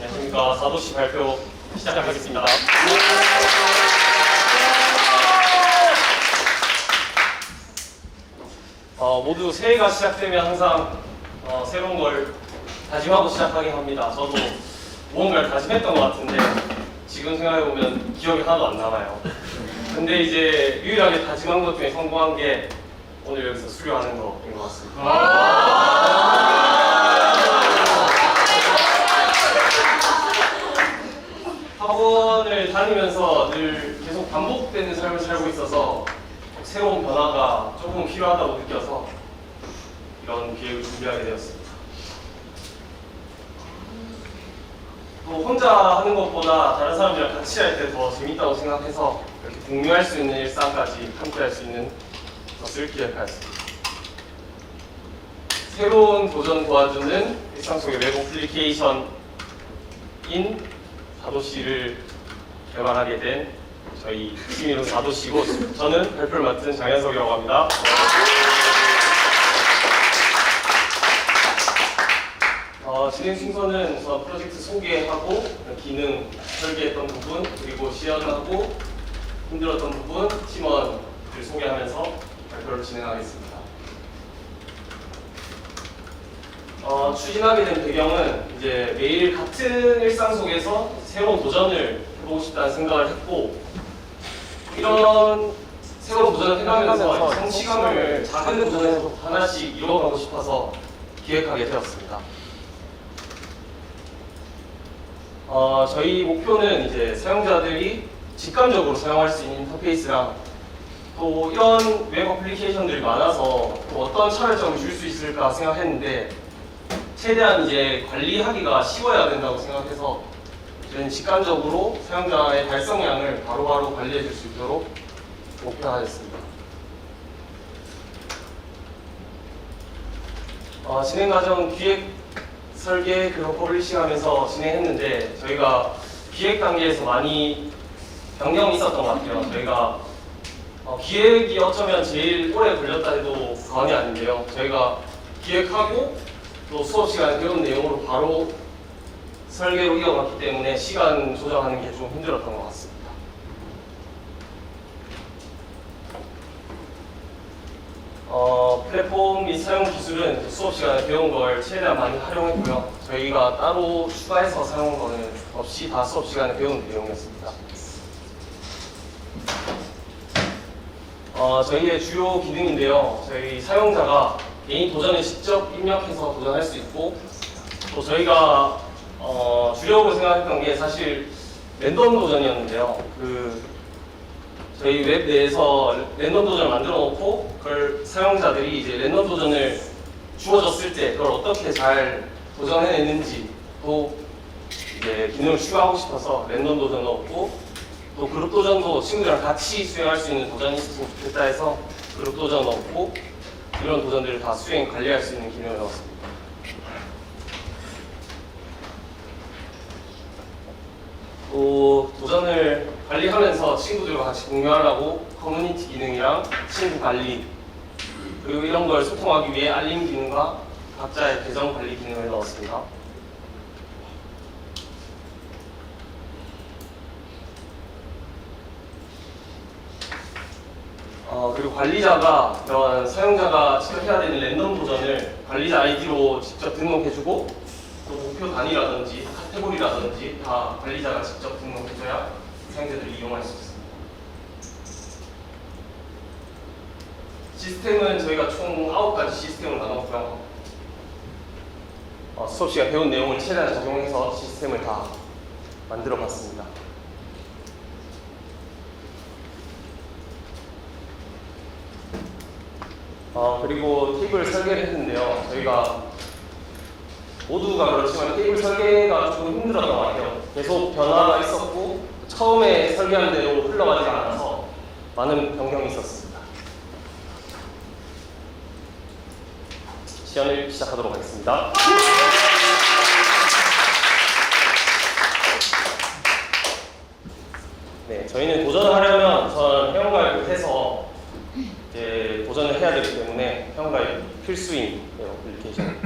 안녕하십니까. 사도시 발표 시작하겠습니다. 어, 모두 새해가 시작되면 항상 어, 새로운 걸 다짐하고 시작하긴 합니다. 저도 무언가를 다짐했던 것 같은데 지금 생각해보면 기억이 하나도 안 남아요. 근데 이제 유일하게 다짐한 것 중에 성공한 게 오늘 여기서 수료하는 거인 것 같습니다. 학원을 다니면서 늘 계속 반복되는 삶을 살고 있어서 새로운 변화가 조금 필요하다고 느껴서 이런 기획을 준비하게 되었습니다. 또 혼자 하는 것보다 다른 사람들이랑 같이 할 때 더 재밌다고 생각해서 이렇게 공유할 수 있는 일상까지 함께 할 수 있는 것을 기획하였습니다. 새로운 도전 도와주는 일상 속의 웹 어플리케이션인 사도시를 개발하게 된 저희 팀 이름 사도시고 저는 발표를 맡은 장현석이라고 합니다. 어, 진행 순서는 우선 프로젝트 소개하고 기능 설계했던 부분 그리고 시연하고 힘들었던 부분 팀원을 소개하면서 발표를 진행하겠습니다. 어, 추진하게 된 배경은 이제 매일 같은 일상 속에서 새로운 도전을 해보고 싶다는 생각을 했고 이런 새로운 도전을 해가면서 성취감을 작은 도전에서 하나씩 이뤄가고 싶어서 기획하게 되었습니다. 어, 저희 목표는 이제 사용자들이 직관적으로 사용할 수 있는 인터페이스랑 또 이런 웹 어플리케이션들이 많아서 또 어떤 차별점을 줄 수 있을까 생각했는데 최대한 이제 관리하기가 쉬워야 된다고 생각해서 저는 직관적으로 사용자의 달성량을 바로바로 관리해 줄 수 있도록 목표하였습니다. 어, 진행 과정 기획 설계 그리고 퍼블리싱하면서 진행했는데 저희가 기획 단계에서 많이 변경이 있었던 것 같아요. 저희가 어, 기획이 어쩌면 제일 오래 걸렸다 해도 과언이 아닌데요. 저희가 기획하고 또 수업 시간에 배운 내용으로 바로 설계로 이어갔기 때문에 시간 조정하는 게 좀 힘들었던 것 같습니다. 어, 플랫폼 및 사용 기술은 수업 시간에 배운 걸 최대한 많이 활용했고요. 저희가 따로 추가해서 사용한 거는 없이 다 수업 시간에 배운 내용이었습니다. 어, 저희의 주요 기능인데요. 저희 사용자가 개인 도전에 직접 입력해서 도전할 수 있고 또 저희가 어, 주력으로 생각했던 게 사실 랜덤 도전이었는데요. 그 저희 웹 내에서 랜덤 도전을 만들어 놓고 그걸 사용자들이 이제 랜덤 도전을 주어졌을 때 그걸 어떻게 잘 도전해내는지 또 이제 기능을 추가하고 싶어서 랜덤 도전 넣었고 또 그룹 도전도 친구들이랑 같이 수행할 수 있는 도전이 있었으면 좋겠다 해서 그룹 도전 넣었고 이런 도전들을 다 수행 관리할 수 있는 기능을 넣었습니다. 또 도전을 관리하면서 친구들과 같이 공유하려고 커뮤니티 기능이랑 친구 관리 그리고 이런 걸 소통하기 위해 알림 기능과 각자의 계정 관리 기능을 넣었습니다. 어, 그리고 관리자가 이런 사용자가 직접 해야 되는 랜덤 도전을 관리자 아이디로 직접 등록해주고 또 목표 단위라든지 카테고리라든지 다 관리자가 직접 등록해줘야 사용자들이 이용할 수 있습니다. 시스템은 저희가 총 9가지 시스템을 나눴고요. 어, 수업 시간 배운 내용을 최대한 적용해서 시스템을 다 만들어 봤습니다. 어, 그리고 테이블 설계를 했는데요. 저희가 모두가 그렇지만 테이블 설계가 조금 힘들었던 것 같아요. 계속 변화가 있었고 처음에 설계한 대로 흘러가지 않아서 많은 변경이 있었습니다. 시연을 시작하도록 하겠습니다. 네, 저희는 도전을 하려면 우선 회원가입을 해서 이제 도전을 해야 되기 때문에 회원가입 필수인 네, 어플리케이션.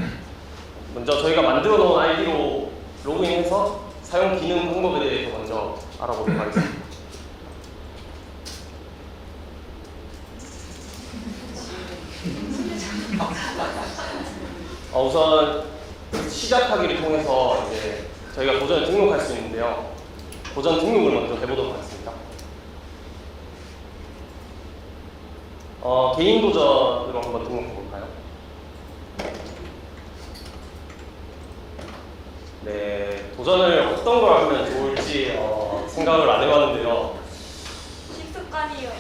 먼저 저희가 만들어 놓은 아이디로 로그인 통해서 사용 기능 방법에 대해서 먼저 알아보도록 하겠습니다. 어, 우선 시작하기를 통해서 이제 저희가 도전에 등록할 수 있는데요. 도전 등록을 먼저 해보도록 하겠습니다. 어, 개인 도전으로 한번 등록해 볼까요? 네, 도전을 어떤 걸 하면 좋을지 어, 생각을 안 해봤는데요. 식습관이요.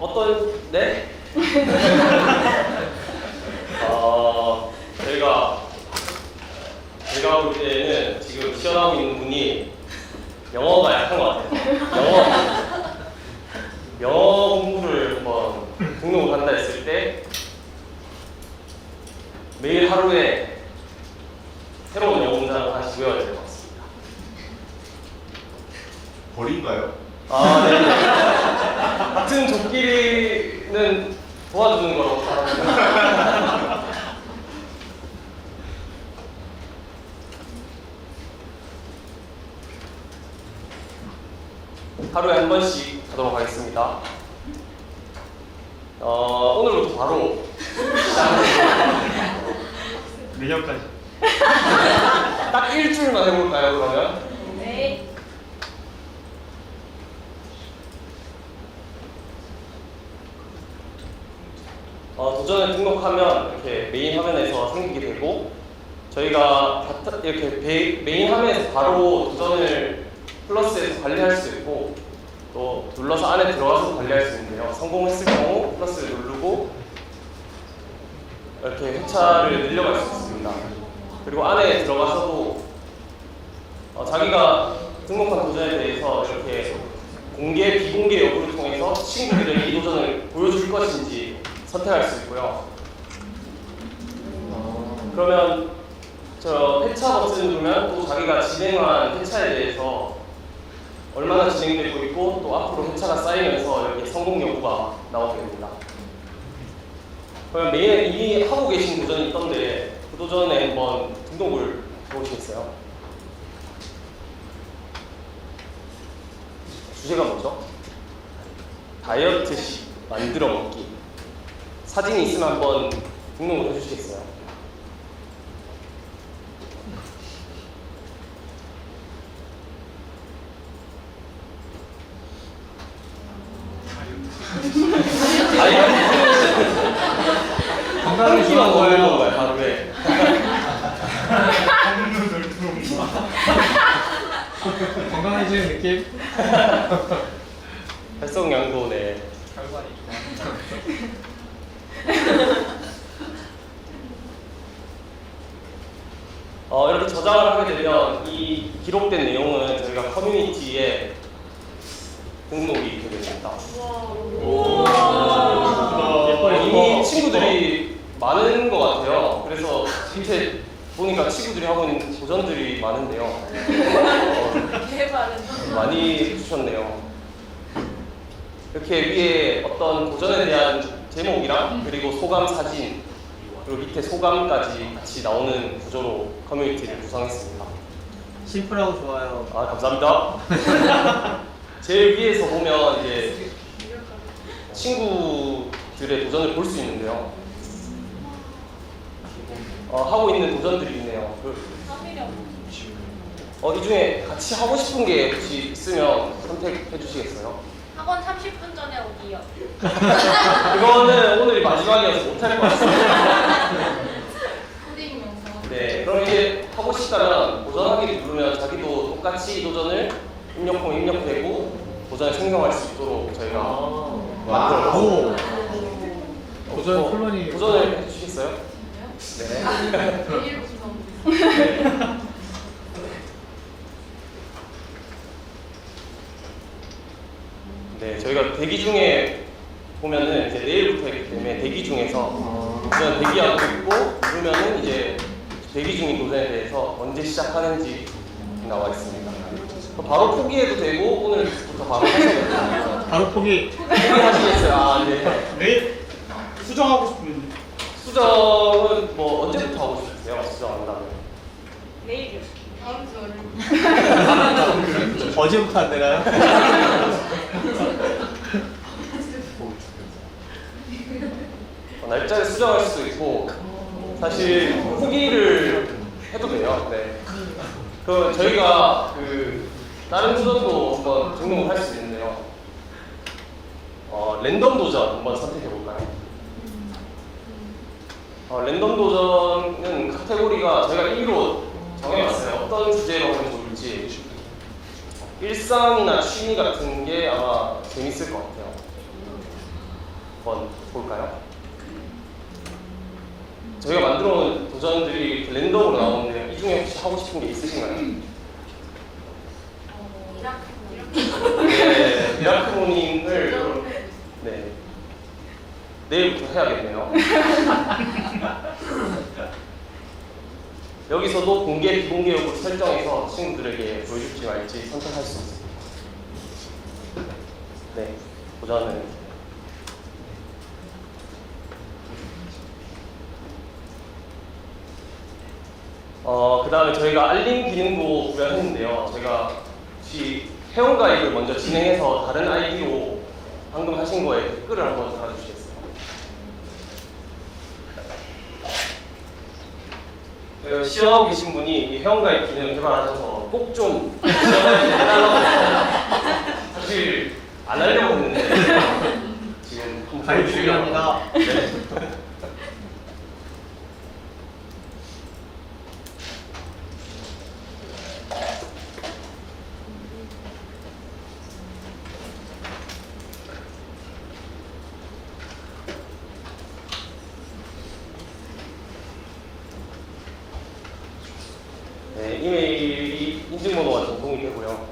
어떤 네? 어, 저희가 제가 볼 때는 지금 시연하고 있는 분이 영어가 약한 것 같아요. 영어 영어 공부를 한번 등록을 한다 했을 때 매일 하루에 새로운 영어 문장을 하나씩 외워야 될 것 같습니다. 벌인가요? 아, 네. 같은 조끼리는 도와주는 거라고 생각합니다. 하루에 한 번씩 하도록 하겠습니다. 어, 오늘부터 바로. 내년까지. 딱 일주일만 해볼까요, 그러면? 네. 어, 도전을 등록하면 이렇게 메인 화면에서 생기게 되고 저희가 바타- 이렇게 베- 메인 화면에서 바로 도전을 플러스에서 관리할 수 있고 또 눌러서 안에 들어가서 관리할 수 있는데요. 성공했을 경우 플러스를 누르고 이렇게 회차를 늘려갈 수 있습니다. 그리고 안에 들어가서도 어, 자기가 등록한 도전에 대해서 이렇게 공개, 비공개 여부를 통해서 친구들에게 이 도전을 보여줄 것인지 선택할 수 있고요. 그러면 저 회차 버튼 누르면 또 자기가 진행한 회차에 대해서 얼마나 진행되고 있고 또 앞으로 회차가 쌓이면서 이렇게 성공 여부가 나오게 됩니다. 그러면 메인에 이미 하고 계신 도전이 있던데 그 도전에 한번 등록을 해보시겠어요? 주제가 뭐죠? 다이어트식 만들어 먹기. 사진이 있으면 한번 등록을 해주시겠어요? 다이어트 건강을 한끼만 좋아하는 먹는 거예요. 건가요, 하루에? 한눈을 들어온 건강해지는 느낌? 활성양도 네. 결과니 어, 이렇게 저장을 하게 되면 이 기록된 내용은 저희가 커뮤니티에 등록이 되게 됩니다. 예뻐요. 이미 친구들이 많은 것 같아요. 그래서 밑에 보니까 친구들이 하고 있는 도전들이 많은데요. 어, 대박은. 많이 해주셨네요. 이렇게 위에 어떤 도전에 대한 제목이랑 그리고 소감 사진 그리고 밑에 소감까지 같이 나오는 구조로 커뮤니티를 구성했습니다. 심플하고 좋아요. 아 감사합니다. 제일 위에서 보면 이제 친구들의 도전을 볼 수 있는데요. 어, 하고 있는 도전들이 있네요. 어, 이 중에 같이 하고 싶은 게 혹시 있으면 선택해 주시겠어요? 학원 30분 전에 오기요. 그거는 오늘이 마지막이어서 못할 것 같습니다. 코딩 영상. 네, 그럼 이제 하고 싶다면 도전하기 똑같이 이 도전을 입력하면 입력되고 도전을 생성할 수 있도록 저희가 만들어 오. 어, 도전 어, 플랜이- 도전을 해주시겠어요? 네. 내일부터. 네. 네, 저희가 대기 중에 보면은 이제 내일부터이기 때문에 대기 중에서 도전 대기하고 있고 그러면은 이제 대기 중인 도전에 대해서 언제 시작하는지 나와 있습니다. 그럼 바로 포기해도 되고 오늘부터 바로 됩니다. 바로 포기. 포기하시겠어요? 아, 네. 네? 수정하고 싶은데. 수정은 뭐 언제부터 하고 싶으세요? 수정한다면? 내일이요. 다음 주 월요일. 어제부터 안 되나요? 어, 날짜를 수정할 수도 있고 사실 포기를 해도 돼요. 네. 그 저희가 그 다른 도전도 한번 등록을 할 수 있는데요. 어, 랜덤 도전 한번 선택해 볼까요? 어, 랜덤 도전은 카테고리가 저희가 1위로 정해봤어요. 어떤 주제로 하면 좋을지. 일상이나 취미 같은 게 아마 재밌을 것 같아요. 한번 볼까요? 저희가 만들어 놓은 도전들이 랜덤으로 나오는데 이 중에 혹시 하고 싶은 게 있으신가요? 네, 미라클 모닝을 네 내일부터 해야겠네요. 여기서도 공개 비공개 여부를 설정해서 친구들에게 보여줄지 말지 선택할 수 있습니다. 네, 도전은 어, 그 다음에 저희가 알림 기능도 구현했는데요. 저희가 혹시 회원가입을 먼저 진행해서 다른 아이디로 방금 하신 거에 댓글을 한번 달아주시겠어요? 그 시연하고 계신 분이 이 회원가입 기능 개발하셔서 꼭 좀 시연해달라고 했어요. 사실 안 하려고 했는데 지금 가입 중요합니다. 네. 네, 이메일이 인증번호가 전송이 되고요.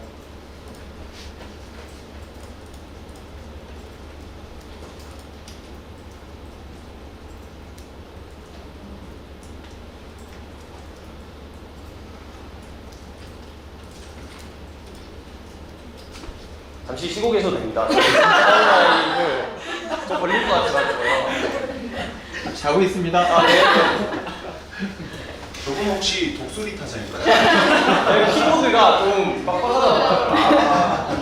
잠시 쉬고 계셔도 됩니다. 좀 걸릴 것 같아가지고요. 자고 있습니다. 아, 네. 저분 혹시 독수리 타자인가요? 네, 키보드가 좀 빡빡하다.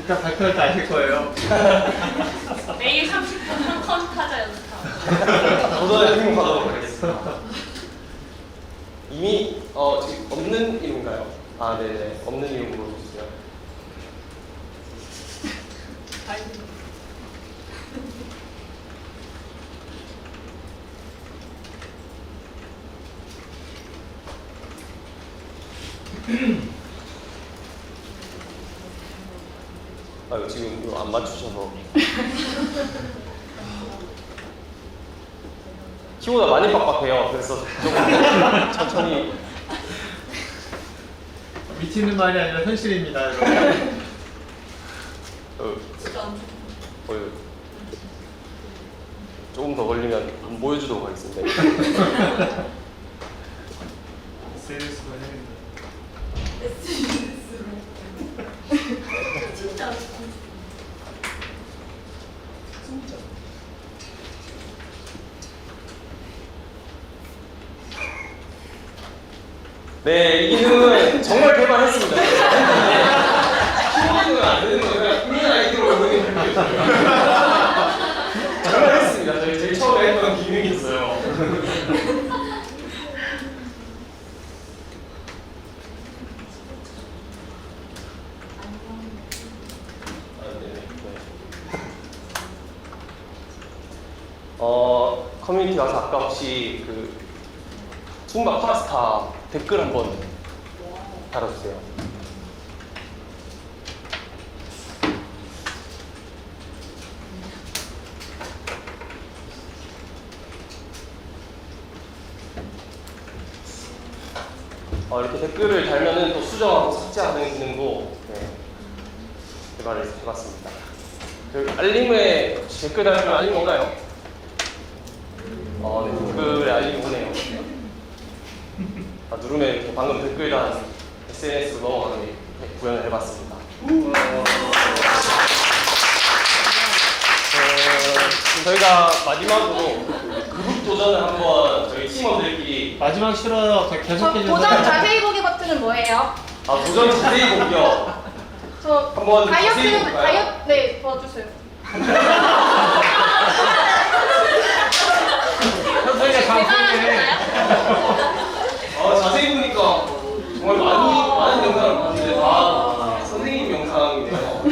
일단 발표할 때 아실 거예요. 매일 30분 한컨 타자 연습하고. 도전에 등록하도록 하겠습니다. 이미 어 지금 없는 이름인가요? 아 네네 없는 이름으로 주세요. 아 이거 지금 이거 안 맞추셔서 키보다 많이 빡빡해요. 그래서 조금 천천히 미치는 말이 아니라 현실입니다, 여러분. 어, 진짜 안 좋아. 어, 조금 더 걸리면 안 보여주도록 하겠습니다. SNS가 해야겠네. 진짜 안 좋아. 네, 이 기능은 정말 개발했습니다. 키보드가 안 되는 거예요. 있는 아이디로 보는 거예요. 정말 했습니다. 저희 제일 처음에 했던 기능이 있어요. 아, 네네, 네. 가서 아까 혹시 그 tumba 파스타 댓글 한번 달아주세요. 어, 이렇게 댓글을 달면은 또 수정하고 삭제하는 기능도 네, 개발을 해봤습니다. 그 알림에 댓글 달면 알림 오나요? 어, 네, 댓글에 알림이 오네요. 이렇게 방금 댓글 단 SNS로 넘어가는 게 구현을 해봤습니다. 어, 저희가 마지막으로 그룹 도전을 한번 저희 팀원들끼리 마지막. 계속 저 해주세요. 도전 자세히 보기 버튼 다이어트는 뭐예요? 아 도전 자세히 볼게요. 저 한번 볼까요? 다이어트 네 도와주세요. 현석이가 방송에 아 자세히 보니까 정말 많이 많은 영상을 봤는데 다 선생님 영상이네요.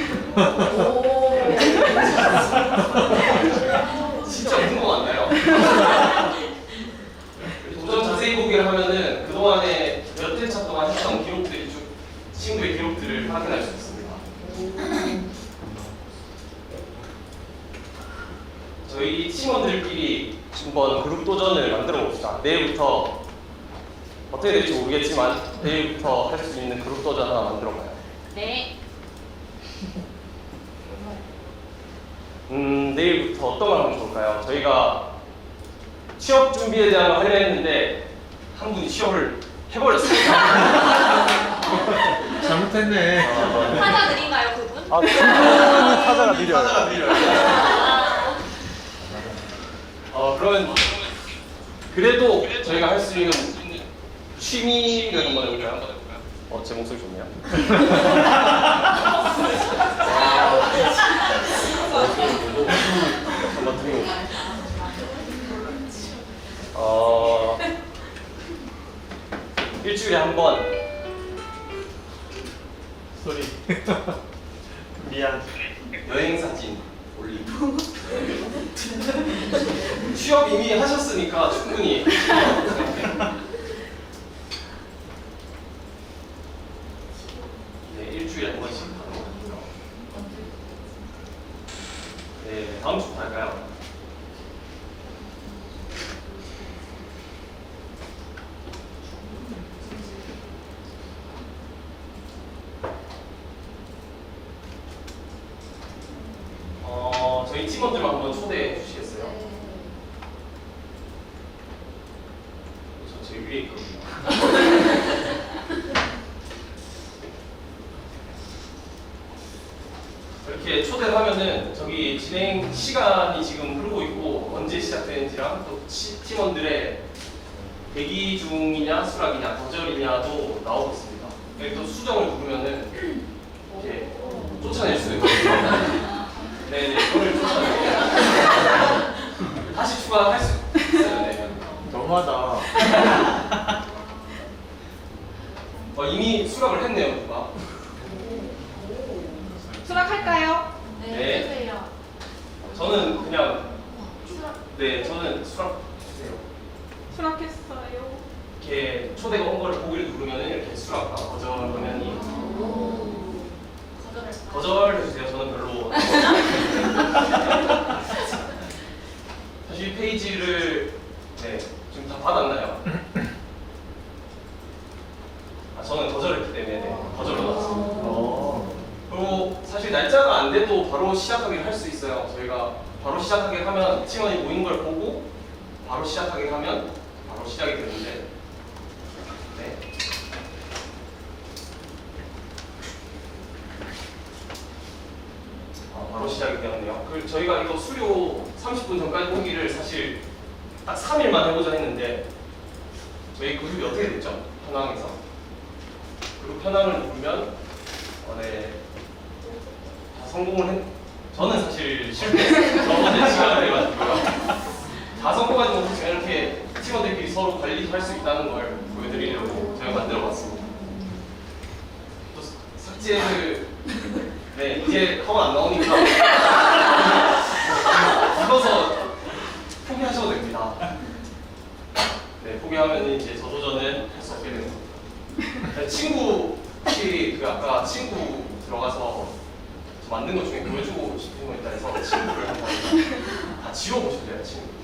진짜 무슨 거 같나요? 도전 자세히 보기를 하면은 그 동안에 몇 회차 동안 했던 기록들이 쭉 친구의 기록들을 확인할 수 있습니다. 저희 팀원들끼리 한번 그룹 도전을 만들어 봅시다. 내일부터 어떻게 될지 모르겠지만 내일부터 할 수 있는 그룹 도전 하나 만들어 봐요. 네. 음, 내일부터 어떤 걸 하면 좋을까요? 저희가 취업 준비에 대한 걸 하려 했는데 한 분이 취업을 해버렸어요. 잘못했네. 타자 드린가요, 그분? 아, 충분히 타자가 느려요. 타자가 느려요. 어, 그러면 그래도 저희가 할 수 있는 취미를 한번 해볼까요? 어, 제 목소리 좋네요. 한번 드리고. 어, 일주일에 한 번 소리. 미안. 여행 사진 올리고. 취업 이미 하셨으니까 충분히. 네, 일주일에 한 번씩 하는 것 같아요. 네, 다음 주부터 할까요? 어, 저희 팀원들만 한번 초대해 주시겠어요? 저 제일 위에 있거든요. 이렇게 초대를 진행 시간이 지금 흐르고 있고 언제 시작되는지랑 또 치- 팀원들의 대기 중이냐 수락이냐 거절이냐도 나오고 있습니다. 여기 또 수정을 누르면은 이렇게 쫓아낼 수 있거든요. 네네, 그걸 쫓아내요. 다시 추가할 수 있어요. 네. 너무하다. 어, 이미 수락을 했네요, 누가. 수락할까요? 네. 저는 그냥 네, 저는 수락 주세요. 수락했어요. 이렇게 초대가 온 거를 보기를 누르면은 이렇게 수락과 거절 화면이 거절할 거절해 주세요. 저는 별로. 다시 페이지를 네 지금 다 받았나요? 아 저는 거절했기 때문에 네, 거절로 나왔습니다. 어. 그리고 사실 날짜가 안 돼도 바로 시작하기를 할 수 있어요. 저희가 바로 시작하게 하면 팀원이 모인 걸 보고 바로 시작하게 하면 바로 시작이 되는데 네. 아, 바로 시작이 되었네요. 그 저희가 이거 수료 30분 전까지 보기를 사실 딱 3일만 해보자 했는데 저희 그룹이 어떻게 됐죠? 현황에서 그룹 현황을 보면 어, 네. 다 성공을 했. 저는 사실 실패했어요. 저번에 시간을 내가지고요. 다 성공하지 못했지만 이렇게 서로 관리할 수 있다는 걸 보여드리려고 제가 만들어봤습니다. 또 삭제를 네 이제 하면 안 나오니까 읽어서 포기하셔도 됩니다. 네 포기하면 이제 저도전은 할 수 없게 되는 겁니다. 네, 친구 혹시 그 아까 친구 들어가서 저 만든 것 중에 보여주고 싶은 거 있다 해서 친구를 한번 다 지워보실래요 친구?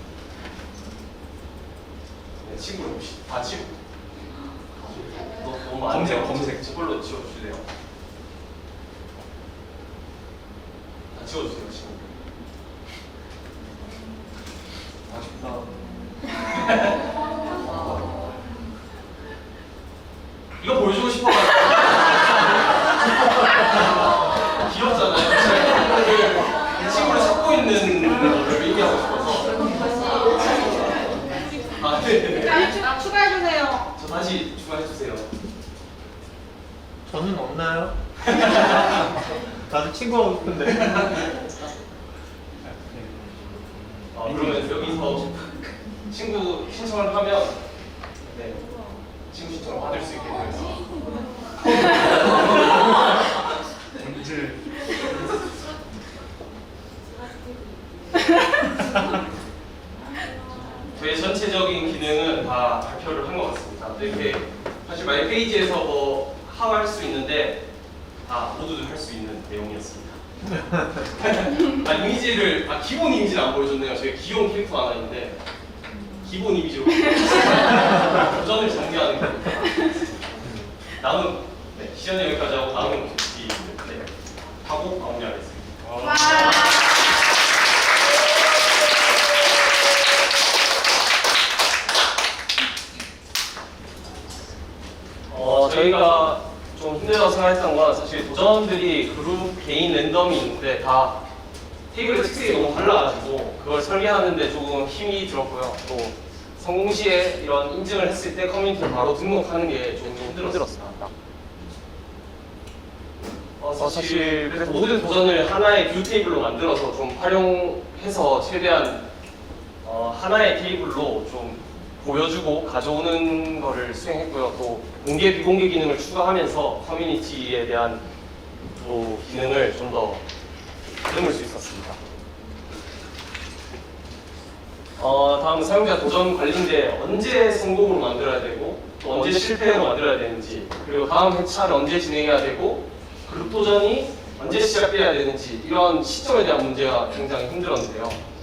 네 친구를 혹시 다 지워 너, 너무 안 검색, 돼요. 검색. 저걸로 지워주실래요? 다 지워주세요 친구 아쉽다 이거 보여주고 싶어가지고 귀엽잖아요. 친구를 찾고 있는 거를 얘기하고 싶어서. 아, 네. 자, 추- 추가해주세요. 저 다시 추가해 주세요. 저는 없나요? 나도 친구 하고 싶은데. 어, 그러면 여기서 친구 신청을 하면 네, 친구 신청을 받을 수 있게 되면서 언제 저의 전체적인 기능은 다 발표를 한 것 같습니다. 이렇게 사실 마이 페이지에서 뭐 하할 수 있는데 다 모두들 할 수 있는 내용이었습니다. 아 이미지를 아 기본 이미지를 안 보여줬네요. 저희 귀여운 캐릭터 하나 있는데 기본 이미지로 도전을 전개하는 겁니다. 남은 네, 시연이 여기까지 하고 남은 이 네, 하고 마무리하겠습니다. 와. 어, 저희가 좀 힘들다고 생각했던 건 사실 도전들이 그룹 개인 랜덤이 있는데 다 테이블 특색이 너무 달라가지고 그걸 설계하는데 조금 힘이 들었고요. 또 성공 시에 이런 인증을 했을 때 커뮤니티를 바로 등록하는 게좀 힘들었습니다. 어, 사실 그래서 모든 도전을 하나의 뷰 테이블로 만들어서 좀 활용해서 최대한 어, 하나의 테이블로 좀 보여주고 가져오는 거를 수행했고요. 또 공개 비공개 기능을 추가하면서 커뮤니티에 대한 또 기능을 좀더 담을 수 있었습니다. 어, 다음 사용자 도전 관리인데 언제 성공으로 만들어야 되고 또 언제 실패로 만들어야 되는지 그리고 다음 회차를 언제 진행해야 되고 그룹 도전이 언제 시작돼야 되는지 이런 시점에 대한 문제가 굉장히 힘들었는데요.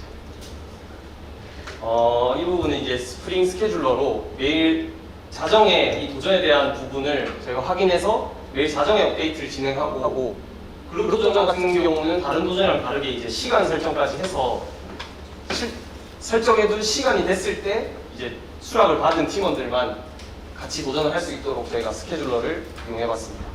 어, 이 부분은 이제 스프링 스케줄러로 매일 자정에 이 도전에 대한 부분을 저희가 확인해서 매일 자정에 업데이트를 진행하고 하고 그룹 도전 같은 경우는 다른 도전이랑 다르게 이제 시간 설정까지 해서 실- 설정해둔 시간이 됐을 때 이제 수락을 받은 팀원들만 같이 도전을 할 수 있도록 저희가 스케줄러를 이용해봤습니다.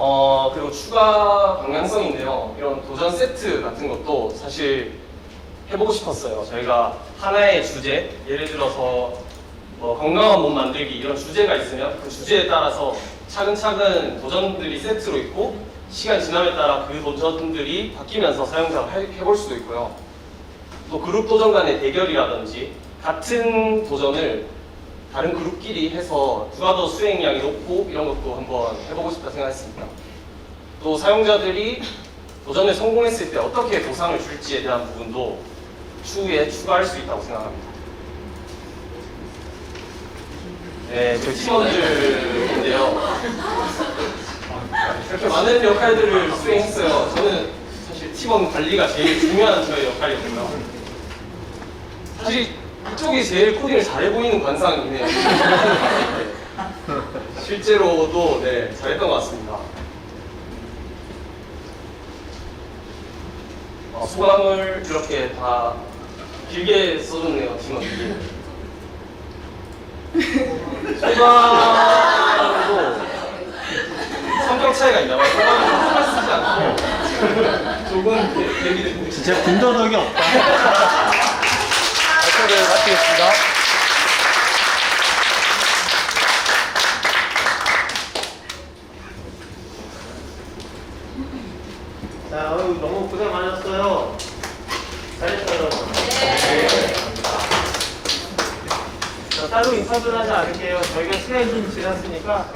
어 그리고 추가 방향성인데요. 이런 도전 세트 같은 것도 사실 해보고 싶었어요. 저희가 하나의 주제, 예를 들어서 뭐 건강한 몸 만들기 이런 주제가 있으면 그 주제에 따라서 차근차근 도전들이 세트로 있고 시간 지남에 따라 그 도전들이 바뀌면서 사용자가 해- 해볼 수도 있고요. 또 그룹 도전 간의 대결이라든지 같은 도전을 다른 그룹끼리 해서 누가 더 수행량이 높고 이런 것도 한번 해보고 싶다 생각했습니다. 또 사용자들이 도전에 성공했을 때 어떻게 보상을 줄지에 대한 부분도 추후에 추가할 수 있다고 생각합니다. 네, 저희 팀원들인데요. 이렇게 많은 역할들을 수행했어요. 저는 사실 팀원 관리가 제일 중요한 저의 역할이었고요. 사실 이쪽이 제일 코딩을 잘해 보이는 관상이긴 해요. 실제로도 네, 잘했던 것 같습니다. 어, 소감을 이렇게 다 길게 써줬네요, 팀원들이. 소감도 성격 차이가 있나 봐요. 소감을 소감 쓰지 않고 조금 대- 대비된 진짜 군더더기 없다. 발표를 마치겠습니다. 자, 어휴, 너무 고생 많으셨어요. 잘했어요, 여러분. 자, 따로 인사를 하지 않을게요. 저희가 시간이 좀 지났으니까.